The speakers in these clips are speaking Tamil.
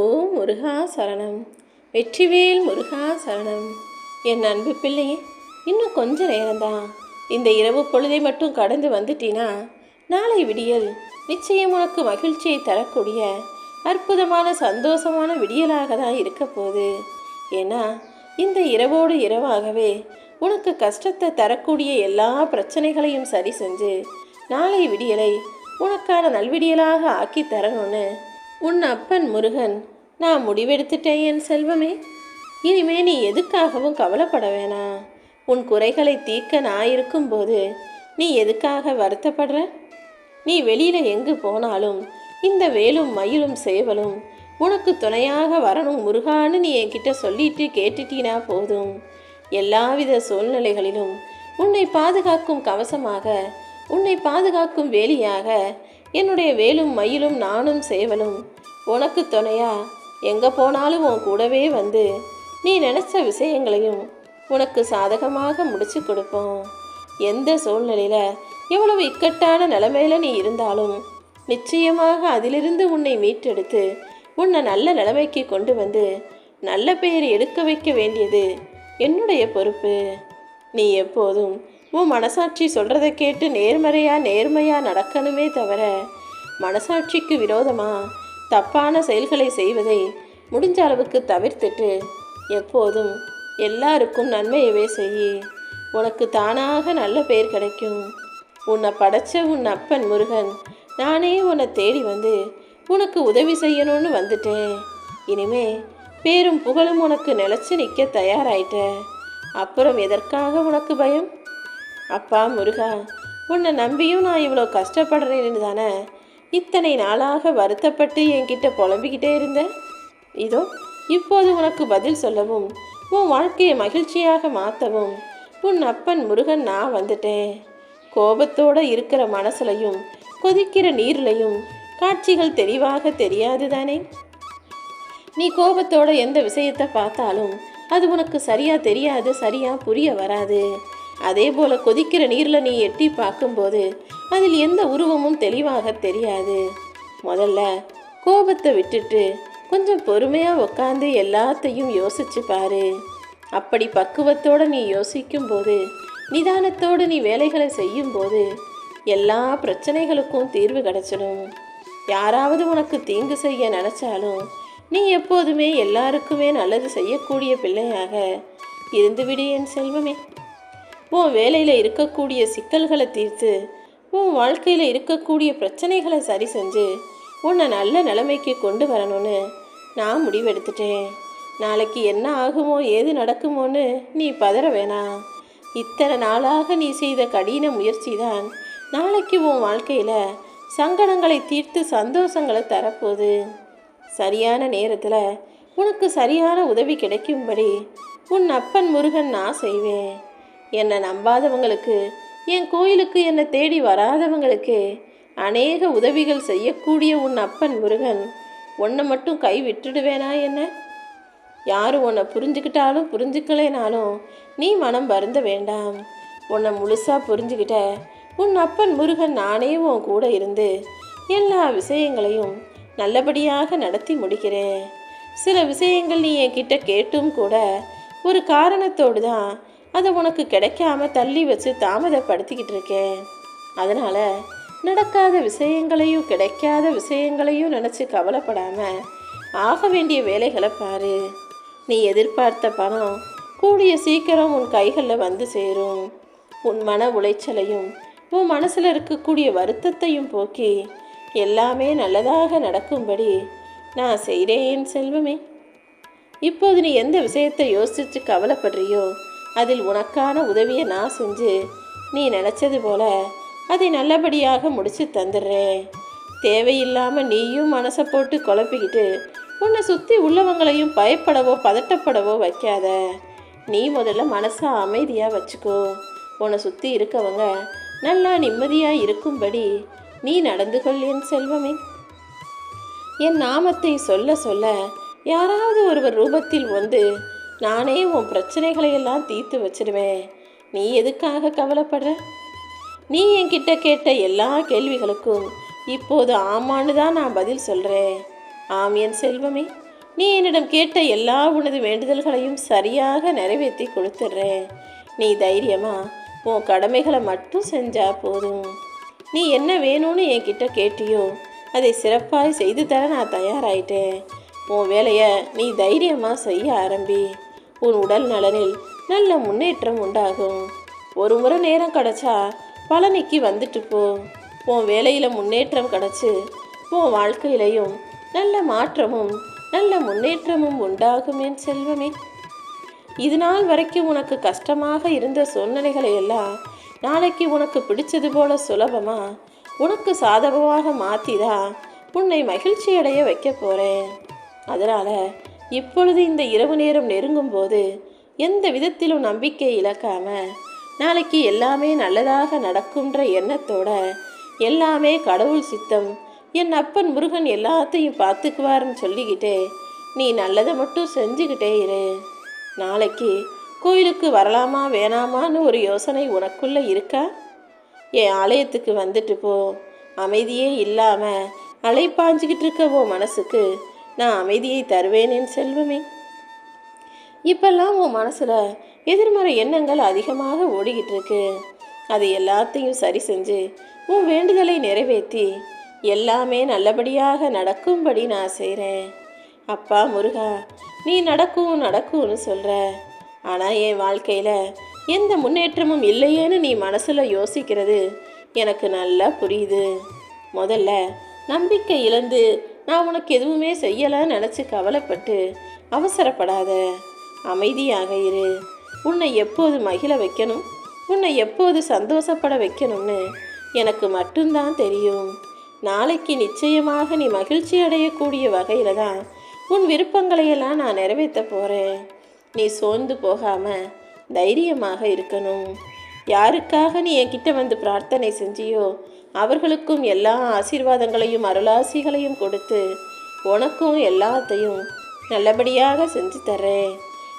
ஓம் முருகா சரணம். வெற்றிவேல் முருகா சரணம். என் அன்பு பிள்ளையே இன்னும் கொஞ்ச நேரம்தான். இந்த இரவு பொழுதை மட்டும் கடந்து வந்துட்டினா? நாளை விடியல். நிச்சயம் உனக்கு மகிழ்ச்சியை தரக்கூடிய அற்புதமான சந்தோஷமான விடியலாக தான் இருக்க போகுது. ஏன்னா இந்த இரவோடு இரவாகவே உனக்கு கஷ்டத்தை தரக்கூடிய எல்லா பிரச்சனைகளையும் சரி செஞ்சு நாளை விடியலை உனக்கான நல்விடியலாக ஆக்கி தரணும்னு உன் அப்பன் முருகன் நான் முடிவெடுத்துட்டேன் என் செல்வமே. இனிமே நீ எதுக்காகவும் கவலைப்பட வேணாம் உன் குறைகளை தீர்க்க நான் இருக்கும்போது நீ எதுக்காக வருத்தப்படுற? நீ வெளியில் எங்கு போனாலும் இந்த வேலும் மயிலும் சேவலும் உனக்கு துணையாக வரணும் முருகான்னு நீ என்கிட்ட சொல்லிட்டு கேட்டுட்டீனா போதும். எல்லாவித சூழ்நிலைகளிலும் உன்னை பாதுகாக்கும் கவசமாக உன்னை பாதுகாக்கும் வேலியாக என்னுடைய வேலும் மயிலும் நானும் சேவலும். உனக்கு துணையா? எங்கே போனாலும் உன் கூடவே வந்து நீ நினச்ச விஷயங்களையும் உனக்கு சாதகமாக முடிச்சு கொடுப்போம். எந்த சூழ்நிலையில் எவ்வளவு இக்கட்டான நிலைமையில் நீ இருந்தாலும் நிச்சயமாக அதிலிருந்து உன்னை மீட்டெடுத்து உன்னை நல்ல நிலைமைக்கு கொண்டு வந்து நல்ல பெயர் எடுக்க வைக்க வேண்டியது என்னுடைய பொறுப்பு. நீ எப்போதும் உன் மனசாட்சி சொல்கிறத கேட்டு நேர்மறையாக நேர்மையாக நடக்கணுமே தவிர மனசாட்சிக்கு விரோதமாக தப்பான செயல்களை செய்வதை முடிஞ்ச அளவுக்கு தவிர்த்துட்டு எப்போதும் எல்லாருக்கும் நன்மையவே செய் உனக்கு தானாக நல்ல பெயர் கிடைக்கும். உன்னை படைச்ச உன் அப்பன் முருகன் நானே உன்னை தேடி வந்து உனக்கு உதவி செய்யணும்னு வந்துட்டேன். இனிமே பேரும் புகழும் உனக்கு நிலச்சி நிற்க தயாராயிட்ட. அப்புறம் எதற்காக உனக்கு பயம்? அப்பா முருகா உன்னை நம்பியும் நான் இவ்வளோ கஷ்டப்படுறேன்னு தானே? இத்தனை நாளாக வருத்தப்பட்டு என்கிட்ட புலம்பிக்கிட்டே இருந்தேன் இதோ இப்போது உனக்கு பதில் சொல்லவும் உன் வாழ்க்கையை மகிழ்ச்சியாக மாற்றவும் உன் அப்பன் முருகன் நான் வந்துட்டேன். கோபத்தோட இருக்கிற மனசுலையும் கொதிக்கிற நீர்லையும் காட்சிகள் தெளிவாக தெரியாது தானே? நீ கோபத்தோட எந்த விஷயத்தை பார்த்தாலும் அது உனக்கு சரியாக தெரியாது சரியாக புரிய வராது. அதே போல கொதிக்கிற நீரில் நீ எட்டி பார்க்கும்போது அதில் எந்த உருவமும் தெளிவாக தெரியாது. முதல்ல கோபத்தை விட்டுட்டு கொஞ்சம் பொறுமையாக உட்காந்து எல்லாத்தையும் யோசிச்சு பாரு. அப்படி பக்குவத்தோடு நீ யோசிக்கும் போது நிதானத்தோடு நீ வேலைகளை செய்யும்போது எல்லா பிரச்சனைகளுக்கும் தீர்வு கிடச்சிடும். யாராவது உனக்கு தீங்கு செய்ய நினச்சாலும் நீ எப்போதுமே எல்லாருக்குமே நல்லது செய்யக்கூடிய பிள்ளையாக இருந்துவிடு என் செல்வமே. உன் வேலையில் இருக்கக்கூடிய சிக்கல்களை தீர்த்து உன் வாழ்க்கையில் இருக்கக்கூடிய பிரச்சனைகளை சரி செஞ்சு உன்னை நல்ல நிலைமைக்கு கொண்டு வரணும்னு நான் முடிவெடுத்துட்டேன். நாளைக்கு என்ன ஆகுமோ ஏது நடக்குமோன்னு நீ பதற வேணாம் இத்தனை நாளாக நீ செய்த கடின முயற்சி தான் நாளைக்கு உன் வாழ்க்கையில் சங்கடங்களை தீர்த்து சந்தோஷங்களை தரப்போகுது. சரியான நேரத்தில் உனக்கு சரியான உதவி கிடைக்கும்படி உன் அப்பன் முருகன் நான் செய்வேன். என்னை நம்பாதவங்களுக்கு என் கோயிலுக்கு என்னை தேடி வராதவங்களுக்கு அநேக உதவிகள் செய்யக்கூடிய உன் அப்பன் முருகன் உன்னை மட்டும் கை விட்டுடுவேனா என்ன? யார் உன்னை புரிஞ்சுக்கிட்டாலும் புரிஞ்சுக்கலைனாலும் நீ மனம் வருந்த வேண்டாம். உன்னை முழுசாக புரிஞ்சுக்கிட்ட உன் அப்பன் முருகன் நானே உன் கூட இருந்து எல்லா விஷயங்களையும் நல்லபடியாக நடத்தி முடிக்கிறேன். சில விஷயங்கள் நீ என்கிட்ட கேட்டும் கூட ஒரு காரணத்தோடு தான் அதை உனக்கு கிடைக்காம தள்ளி வச்சு தாமதப்படுத்திக்கிட்டு இருக்கேன் அதனால் நடக்காத விஷயங்களையும் கிடைக்காத விஷயங்களையும் நினச்சி கவலைப்படாமல் ஆக வேண்டிய வேலைகளை பாரு. நீ எதிர்பார்த்த பணம் கூடிய சீக்கிரம் உன் கைகளில் வந்து சேரும். உன் மன உளைச்சலையும் உன் மனசில் இருக்கக்கூடிய வருத்தத்தையும் போக்கி எல்லாமே நல்லதாக நடக்கும்படி நான் செய்கிறேன் செல்வமே. இப்போது நீ எந்த விஷயத்தை யோசித்து கவலைப்படுறியோ அதில் உனக்கான உதவியை நான் செஞ்சு நீ நினச்சது போல அதை நல்லபடியாக முடித்து தந்துடுறேன். தேவையில்லாமல் நீயும் மனசை போட்டு குழப்பிக்கிட்டு உன்னை சுற்றி உள்ளவங்களையும் பயப்படவோ பதட்டப்படவோ வைக்காத. நீ முதல்ல மனசை அமைதியாக வச்சுக்கோ. உன்னை சுற்றி இருக்கவங்க நல்லா நிம்மதியாக இருக்கும்படி நீ நடந்து கொள் என் செல்வமே. என் நாமத்தை சொல்ல சொல்ல யாராவது ஒருவர் ரூபத்தில் வந்து நானே உன் பிரச்சனைகளை எல்லாம் தீர்த்து வச்சிடுவேன் நீ எதுக்காக கவலைப்படுற? நீ என்கிட்ட கேட்ட எல்லா கேள்விகளுக்கும் இப்போது ஆமான்னு தான் நான் பதில் சொல்கிறேன் ஆம் என் செல்வமே நீ என்னிடம் கேட்ட எல்லா உனது வேண்டுதல்களையும் சரியாக நிறைவேற்றி கொடுத்துட்றேன். நீ தைரியமா உன் கடமைகளை மட்டும் செஞ்சா போதும். நீ என்ன வேணும்னு என்கிட்ட கேட்டியோ அதை சிறப்பாக செய்து தர நான் தயாராயிட்டேன். உன் வேலையை நீ தைரியமாக செய்ய ஆரம்பி. உன் உடல் நலனில் நல்ல முன்னேற்றம் உண்டாகும். ஒரு முறை நேரம் கிடச்சா பழனிக்கு வந்துட்டு போ. உன் வேலையில் முன்னேற்றம் கிடச்சி உன் வாழ்க்கையிலையும் நல்ல மாற்றமும் நல்ல முன்னேற்றமும் உண்டாகும் என் செல்வமே. இது நாள் வரைக்கும் உனக்கு கஷ்டமாக இருந்த சூழ்நிலைகளை எல்லாம் நாளைக்கு உனக்கு பிடிச்சது போல சுலபமா உனக்கு சாதகமாக மாற்றிதான் உன்னை மகிழ்ச்சி அடைய வைக்க போகிறேன் அதனால் இப்பொழுது இந்த இரவு நேரம் நெருங்கும் போது எந்த விதத்திலும் நம்பிக்கை இழக்காம நாளைக்கு எல்லாமே நல்லதாக நடக்கும்ன்ற எண்ணத்தோட எல்லாமே கடவுள் சித்தம் என் அப்பன் முருகன் எல்லாத்தையும் பார்த்துக்குவாருன்னு சொல்லிக்கிட்டே நீ நல்லதை மட்டும் செஞ்சுக்கிட்டே இரு. நாளைக்கு கோயிலுக்கு வரலாமா வேணாமான்னு ஒரு யோசனை உனக்குள்ள இருக்கா? என் ஆலயத்துக்கு வந்துட்டு போ. அமைதியே இல்லாமல் அலைப்பாஞ்சிக்கிட்டு இருக்க உன் மனசுக்கு நான் அமைதியை தருவேன் என் செல்வமே. இப்பெல்லாம் உன் மனசில் எதிர்மறை எண்ணங்கள் அதிகமாக ஓடிக்கிட்டு இருக்கு அது எல்லாத்தையும் சரி செஞ்சு உன் வேண்டுதலை நிறைவேற்றி எல்லாமே நல்லபடியாக நடக்கும்படி நான் செய்கிறேன் அப்பா முருகா நீ நடக்கும் நடக்கும்னு சொல்கிற ஆனால் என் வாழ்க்கையில் எந்த முன்னேற்றமும் இல்லையேன்னு நீ மனசில் யோசிக்கிறது எனக்கு நல்லா புரியுது. முதல்ல நம்பிக்கை இழந்து நான் உனக்கு எதுவுமே செய்யலைன்னு நினச்சி கவலைப்பட்டு அவசரப்படாத. அமைதியாக இரு. உன்னை எப்போது மகிழ வைக்கணும்? உன்னை எப்போது சந்தோஷப்பட வைக்கணும்னு எனக்கு மட்டும்தான் தெரியும். நாளைக்கு நிச்சயமாக நீ மகிழ்ச்சி அடையக்கூடிய வகையில் தான் உன் விருப்பங்களையெல்லாம் நான் நிறைவேற்ற போகிறேன் நீ சோர்ந்து போகாமல் தைரியமாக இருக்கணும். யாருக்காக நீ என்கிட்ட வந்து பிரார்த்தனை செஞ்சியோ அவர்களுக்கும் எல்லா ஆசீர்வாதங்களையும் அருளாசிகளையும் கொடுத்து உனக்கும் எல்லாத்தையும் நல்லபடியாக செஞ்சு தர்றேன்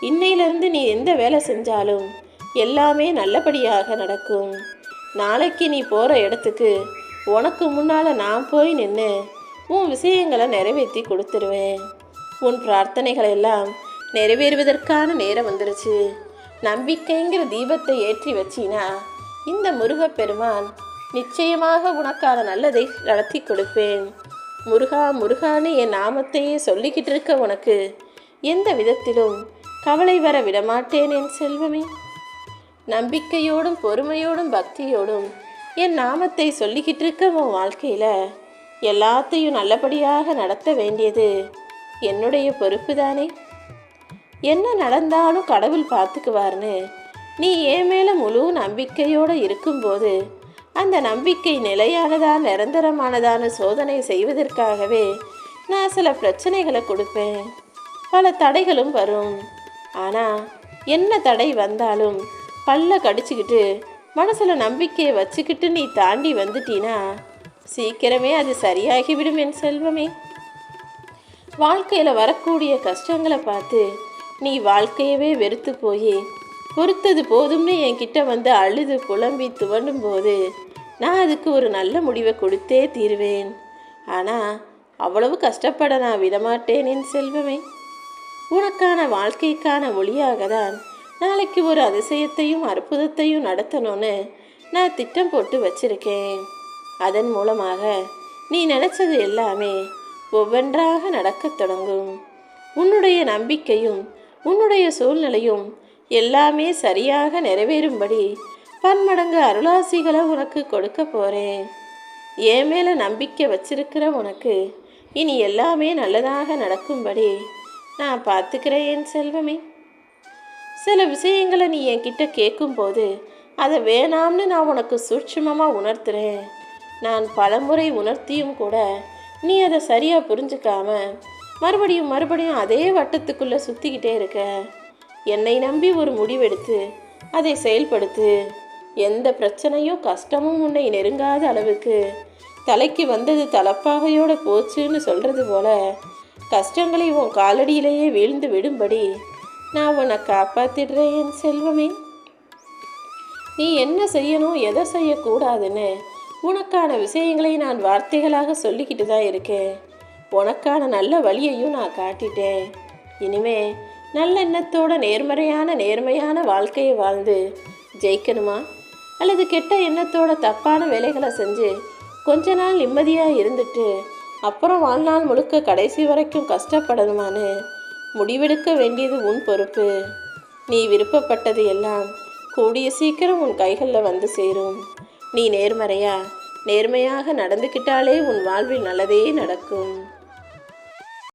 இன்னையிலிருந்து நீ எந்த வேலை செஞ்சாலும் எல்லாமே நல்லபடியாக நடக்கும். நாளைக்கு நீ போகிற இடத்துக்கு உனக்கு முன்னால் நான் போய் நின்று உன் விஷயங்களை நிறைவேற்றி கொடுத்துருவேன். உன் பிரார்த்தனைகள் எல்லாம் நிறைவேறுவதற்கான நேரம் வந்துருச்சு. நம்பிக்கைங்கிற தீபத்தை ஏற்றி வச்சினா இந்த முருகப்பெருமான் நிச்சயமாக உனக்கான நல்லதை நடத்தி கொடுப்பேன். முருகா முருகான்னு என் நாமத்தையே சொல்லிக்கிட்டு இருக்க உனக்கு. எந்த விதத்திலும் கவலை வர விடமாட்டேன் என் செல்வமே. நம்பிக்கையோடும் பொறுமையோடும் பக்தியோடும் என் நாமத்தை சொல்லிக்கிட்டு இருக்க உன் வாழ்க்கையில் எல்லாத்தையும் நல்லபடியாக நடத்த வேண்டியது என்னுடைய பொறுப்பு தானே என்ன நடந்தாலும் கடவுள் பார்த்துக்குவார்னு நீ ஏன் மேலே முழு நம்பிக்கையோடு இருக்கும்போது அந்த நம்பிக்கை நிலையானதா நிரந்தரமானதான சோதனை செய்வதற்காகவே நான் சில பிரச்சனைகளை கொடுப்பேன். பல தடைகளும் வரும். ஆனால் என்ன தடை வந்தாலும் பல்ல கடிச்சுக்கிட்டு மனசில் நம்பிக்கையை வச்சுக்கிட்டு நீ தாண்டி வந்துட்டீனா சீக்கிரமே அது சரியாகிவிடும் என் செல்வமே. வாழ்க்கையில் வரக்கூடிய கஷ்டங்களை பார்த்து நீ வாழ்க்கையவே வெறுத்து போய் பொறுத்தது போதும்னு என்கிட்ட வந்து அழுது புலம்பி துவண்டும் போது நான் அதுக்கு ஒரு நல்ல முடிவை கொடுத்தே தீருவேன். ஆனால் அவ்வளவு கஷ்டப்பட நான் விடமாட்டேன் என் செல்வமே. உனக்கான வாழ்க்கைக்கான ஒளியாக தான் நாளைக்கு ஒரு அதிசயத்தையும் அற்புதத்தையும் நடத்தணும்னு நான் திட்டம் போட்டு வச்சிருக்கேன். அதன் மூலமாக நீ நினச்சது எல்லாமே ஒவ்வொன்றாக நடக்கத் தொடங்கும். உன்னுடைய நம்பிக்கையும் உன்னுடைய சூழ்நிலையும் எல்லாமே சரியாக நிறைவேறும்படி பன்மடங்கு அருளாசிகளை உனக்கு கொடுக்க போகிறேன் என் மேலே நம்பிக்கை வச்சிருக்கிற உனக்கு இனி எல்லாமே நல்லதாக நடக்கும்படி நான் பார்த்துக்கிறேன் என் செல்வமே. சில விஷயங்களை நீ என்கிட்ட கேட்கும்போது அதை வேணாம்னு நான் உனக்கு சூட்சுமமாக உணர்த்துறேன். நான் பலமுறை உணர்த்தியும் கூட நீ அதை சரியாக புரிஞ்சுக்காம மறுபடியும் மறுபடியும் அதே வட்டத்துக்குள்ளே சுற்றிக்கிட்டே இருக்க. என்னை நம்பி ஒரு முடிவெடுத்து அதை செயல்படுத்து. எந்த பிரச்சனையோ கஷ்டமும் உன்னை நெருங்காத அளவுக்கு. தலைக்கு வந்தது தலப்பாகையோட போச்சுன்னு சொல்கிறது போல கஷ்டங்களை உன் காலடியிலேயே வீழ்ந்து விடும்படி நான் உன்னை காப்பாத்திடுறேன் என் செல்வமே. நீ என்ன செய்யணும் எதை செய்யக்கூடாதுன்னு உனக்கான விஷயங்களை நான் வார்த்தைகளாக சொல்லிக்கிட்டு தான் இருக்கேன். உனக்கான நல்ல வழியையும் நான் காட்டிட்டேன். இனிமே நல்ல எண்ணத்தோட நேர்மறையான நேர்மையான வாழ்க்கையை வாழ்ந்து ஜெயிக்கணுமா? அல்லது கெட்ட எண்ணத்தோட தப்பான வேலைகளை செஞ்சு கொஞ்ச நாள் நிம்மதியாக இருந்துட்டு அப்புறம் வாழ்நாள் முழுக்க கடைசி வரைக்கும் கஷ்டப்படணுமான்னு முடிவெடுக்க வேண்டியது உன் பொறுப்பு. நீ விருப்பப்பட்டது எல்லாம் கூடிய சீக்கிரம் உன் கைகளில் வந்து சேரும். நீ நேர்மறையா நேர்மையாக நடந்துக்கிட்டாலே உன் வாழ்வில் நல்லதே நடக்கும்.